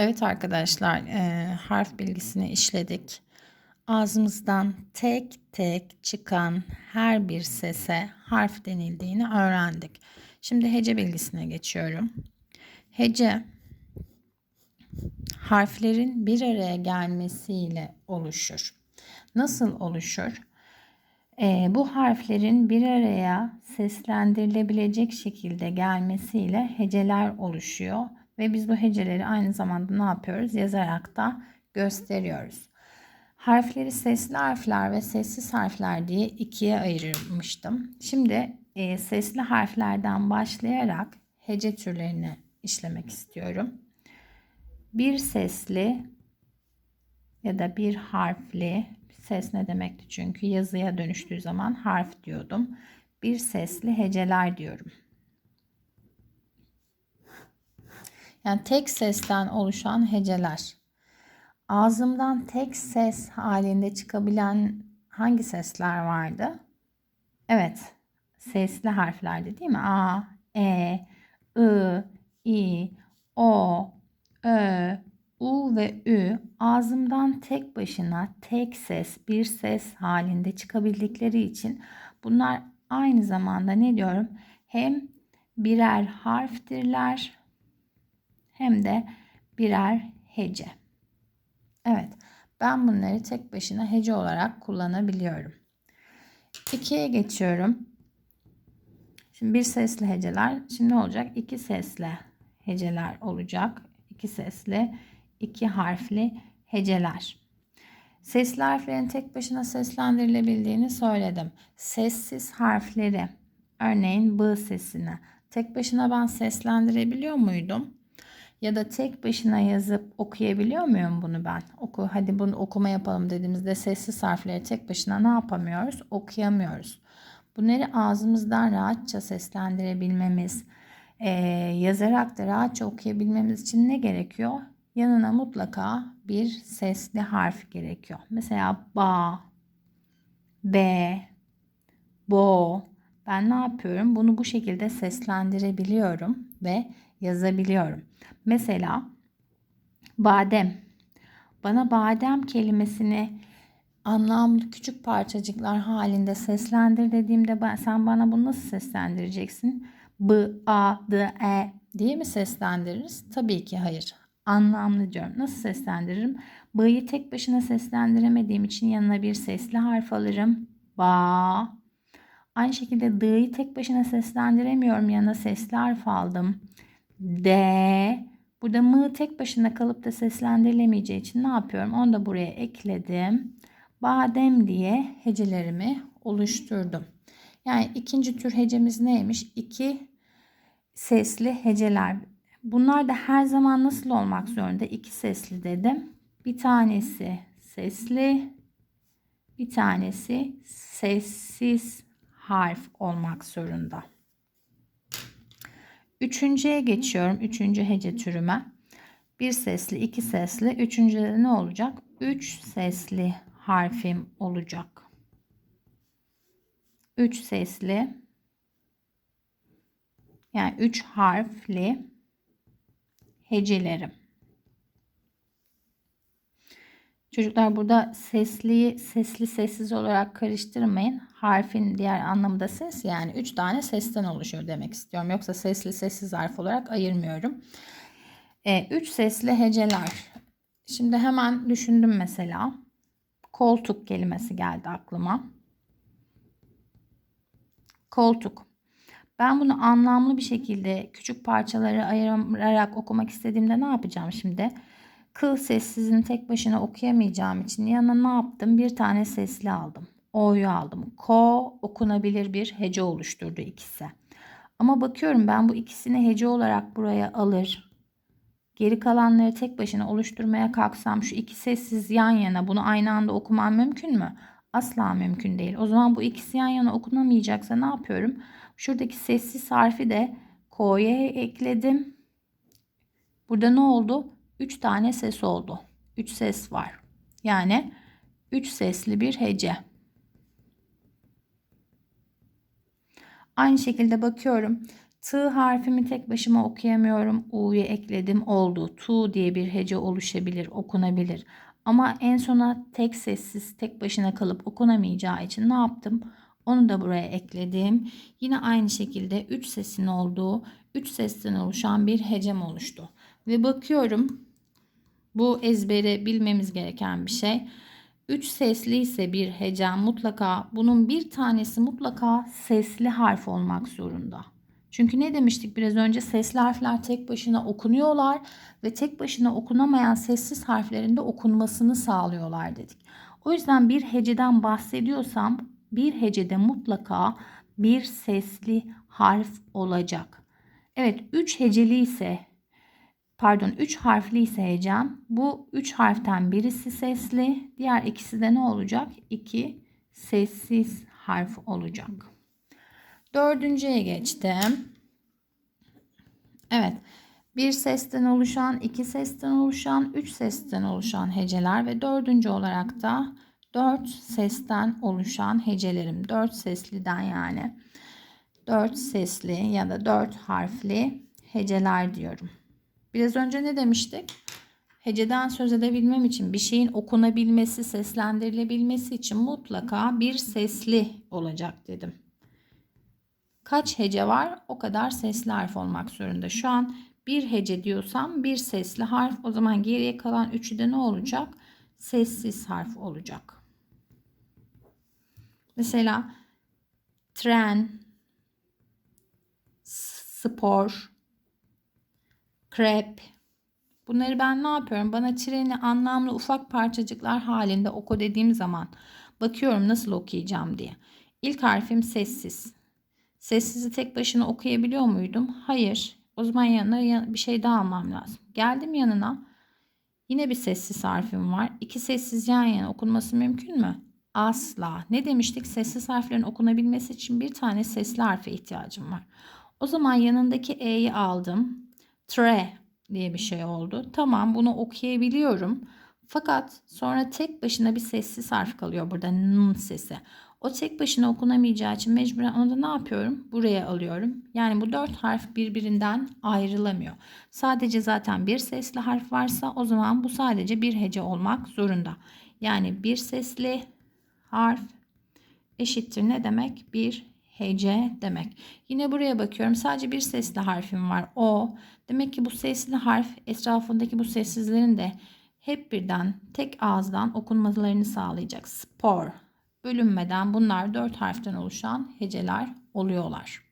Evet arkadaşlar, eee, harf bilgisini işledik. Ağzımızdan tek tek çıkan her bir sese harf denildiğini öğrendik. Şimdi hece bilgisine geçiyorum. Hece harflerin bir araya gelmesiyle oluşur. Nasıl oluşur? Eee, bu harflerin bir araya seslendirilebilecek şekilde gelmesiyle heceler oluşuyor ve biz bu heceleri aynı zamanda ne yapıyoruz? Yazarak da gösteriyoruz. Harfleri sesli harfler ve sessiz harfler diye ikiye ayırmıştım. Şimdi e, sesli harflerden başlayarak hece türlerini işlemek istiyorum. Bir sesli ya da bir harfli ses ne demekti çünkü yazıya dönüştüğü zaman harf diyordum. Bir sesli heceler diyorum. Yani tek sesten oluşan heceler. Ağzımdan tek ses halinde çıkabilen hangi sesler vardı? Evet, sesli harflerdi değil mi? A, E, I, I, O, Ö, U ve Ü ağzımdan tek başına tek ses, bir ses halinde çıkabildikleri için bunlar aynı zamanda ne diyorum? Hem birer harftirler hem de birer hece. Evet, ben bunları tek başına hece olarak kullanabiliyorum. İkiye geçiyorum. Şimdi bir sesli heceler. Şimdi ne olacak? İki sesli heceler olacak. İki sesli, iki harfli heceler. Sesli harflerin tek başına seslendirilebildiğini söyledim. Sessiz harfleri, örneğin b sesini tek başına ben seslendirebiliyor muydum? Ya da tek başına yazıp okuyabiliyor muyum bunu ben? Oku, hadi bunu okuma yapalım dediğimizde sessiz harfleri tek başına ne yapamıyoruz? Okuyamıyoruz. Bunları ağzımızdan rahatça seslendirebilmemiz, e, yazarak da rahatça okuyabilmemiz için ne gerekiyor? Yanına mutlaka bir sesli harf gerekiyor. Mesela ba, b, bo. Ben ne yapıyorum? Bunu bu şekilde seslendirebiliyorum ve yazabiliyorum. Mesela badem. Bana badem kelimesini anlamlı küçük parçacıklar halinde seslendir dediğimde ben, sen bana bunu nasıl seslendireceksin? B, A, D, E diye mi seslendiririz? Tabii ki hayır. Anlamlı diyorum. Nasıl seslendiririm? B'yi tek başına seslendiremediğim için yanına bir sesli harf alırım. Ba. Aynı şekilde D'yi tek başına seslendiremiyorum. Yanına sesli harf aldım. D. Burada mı tek başına kalıp da seslendirilemeyeceği için ne yapıyorum? Onu da buraya ekledim. Badem diye hecelerimi oluşturdum. Yani ikinci tür hecemiz neymiş? İki sesli heceler. Bunlar da her zaman nasıl olmak zorunda? İki sesli dedim. Bir tanesi sesli, bir tanesi sessiz harf olmak zorunda. Üçüncüye geçiyorum. Üçüncü hece türüme. Bir sesli, iki sesli. Üçüncüde ne olacak? Üç sesli harfim olacak. Üç sesli yani üç harfli hecelerim. Çocuklar burada sesliyi sesli sessiz olarak karıştırmayın. Harfin diğer anlamı da ses yani 3 tane sesten oluşuyor demek istiyorum. Yoksa sesli sessiz harf olarak ayırmıyorum. 3 e, sesli heceler. Şimdi hemen düşündüm mesela. Koltuk kelimesi geldi aklıma. Koltuk. Ben bunu anlamlı bir şekilde küçük parçalara ayırarak okumak istediğimde ne yapacağım şimdi? Kıl sessizini tek başına okuyamayacağım için yanına ne yaptım? Bir tane sesli aldım. O'yu aldım. Ko okunabilir bir hece oluşturdu ikisi. Ama bakıyorum ben bu ikisini hece olarak buraya alır. Geri kalanları tek başına oluşturmaya kalksam şu iki sessiz yan yana bunu aynı anda okumam mümkün mü? Asla mümkün değil. O zaman bu ikisi yan yana okunamayacaksa ne yapıyorum? Şuradaki sessiz harfi de ko'ya ekledim. Burada ne oldu? 3 tane ses oldu. 3 ses var. Yani 3 sesli bir hece. Aynı şekilde bakıyorum. T harfimi tek başıma okuyamıyorum. U'yu ekledim oldu. Tu diye bir hece oluşabilir, okunabilir. Ama en sona tek sessiz, tek başına kalıp okunamayacağı için ne yaptım? Onu da buraya ekledim. Yine aynı şekilde 3 sesin olduğu, 3 sesten oluşan bir hecem oluştu. Ve bakıyorum bu ezbere bilmemiz gereken bir şey. 3 sesli ise bir hecem mutlaka bunun bir tanesi mutlaka sesli harf olmak zorunda. Çünkü ne demiştik biraz önce sesli harfler tek başına okunuyorlar ve tek başına okunamayan sessiz harflerin de okunmasını sağlıyorlar dedik. O yüzden bir heceden bahsediyorsam bir hecede mutlaka bir sesli harf olacak. Evet 3 heceli ise pardon 3 harfli ise hecem bu 3 harften birisi sesli diğer ikisi de ne olacak? 2 sessiz harf olacak. Dördüncüye geçtim. Evet. Bir sesten oluşan, iki sesten oluşan, üç sesten oluşan heceler ve dördüncü olarak da dört sesten oluşan hecelerim. Dört sesliden yani. Dört sesli ya da dört harfli heceler diyorum. Biraz önce ne demiştik? Heceden söz edebilmem için bir şeyin okunabilmesi, seslendirilebilmesi için mutlaka bir sesli olacak dedim. Kaç hece var? O kadar sesli harf olmak zorunda. Şu an bir hece diyorsam bir sesli harf. O zaman geriye kalan üçü de ne olacak? Sessiz harf olacak. Mesela tren, spor, krep. Bunları ben ne yapıyorum? Bana treni anlamlı ufak parçacıklar halinde oku dediğim zaman bakıyorum nasıl okuyacağım diye. İlk harfim sessiz. Sessizi tek başına okuyabiliyor muydum? Hayır. O zaman yanına bir şey daha almam lazım. Geldim yanına. Yine bir sessiz harfim var. İki sessiz yan yana okunması mümkün mü? Asla. Ne demiştik? Sessiz harflerin okunabilmesi için bir tane sesli harfe ihtiyacım var. O zaman yanındaki E'yi aldım. Tre diye bir şey oldu. Tamam bunu okuyabiliyorum. Fakat sonra tek başına bir sessiz harf kalıyor burada n sesi. O tek başına okunamayacağı için mecburen onu da ne yapıyorum? Buraya alıyorum. Yani bu dört harf birbirinden ayrılamıyor. Sadece zaten bir sesli harf varsa o zaman bu sadece bir hece olmak zorunda. Yani bir sesli harf eşittir ne demek? Bir hece demek. Yine buraya bakıyorum. Sadece bir sesli harfim var. O. Demek ki bu sesli harf etrafındaki bu sessizlerin de hep birden tek ağızdan okunmalarını sağlayacak. Spor, bölünmeden bunlar dört harften oluşan heceler oluyorlar.